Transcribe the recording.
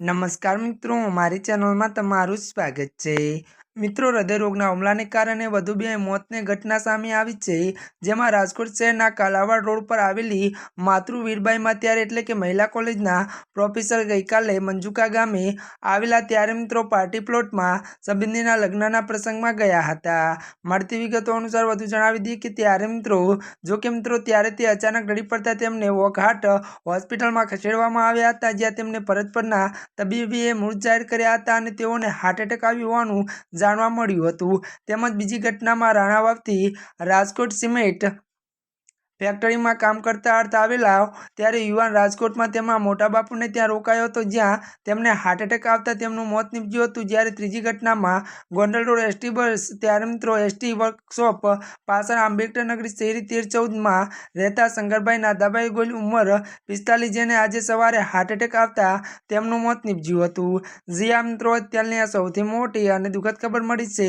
નમસ્કાર મિત્રો અમારી ચેનલમાં તમારું સ્વાગત છે. મિત્રો, હૃદયરોગના હુમલાને કારણે વધુ બે મોતની ઘટના સામે આવી છે. જેમાં રાજકોટ શહેરના કાલાવાડ રોડ પર આવેલી માતૃ વીરબાઈમાં ત્યારે એટલે કે મહિલા કોલેજના પ્રોફેસર ગઈકાલે મંજુકા ગામે આવેલા ત્યારે મિત્રો પાર્ટી પ્લોટમાં સંબંધીના લગ્નના પ્રસંગમાં ગયા હતા. મળતી વિગતો અનુસાર વધુ જણાવી દઈએ કે ત્યારે મિત્રો, જો કે મિત્રો, ત્યારે તે અચાનક રડી પડતા તેમને વોકહાટ હોસ્પિટલમાં ખસેડવામાં આવ્યા હતા, જ્યાં તેમને પરત પરના તબીબીએ મૃત જાહેર કર્યા હતા અને તેઓને હાર્ટ એટેક આવ્યું હોવાનું જાણવા મળ્યું હતું. તેમજ બીજી ઘટનામાં રાણાવાવથી રાજકોટ સિમેન્ટ ફેક્ટરીમાં કામ કરતા અર્થ આવેલા ત્યારે યુવાન રાજકોટમાં તેમાં મોટા બાપુને ત્યાં રોકાયો હતો, જ્યાં તેમને હાર્ટ એટેક આવતા તેમનું મોત નીપજ્યું હતું. જ્યારે ત્રીજી ઘટનામાં ગોંડલ રોડ એસટી બસ, ત્યારે મિત્રો એસટી વર્કશોપ પાછળ આંબેડકર નગરી શહેરી તેર ચૌદમાં રહેતા શંકરભાઈ નાદાભાઈ ગોલ ઉંમર પિસ્તાલીસ, જેને આજે સવારે હાર્ટ એટેક આવતા તેમનું મોત નીપજ્યું હતું. જી મિત્રો, અત્યારની આ સૌથી મોટી અને દુઃખદ ખબર મળી છે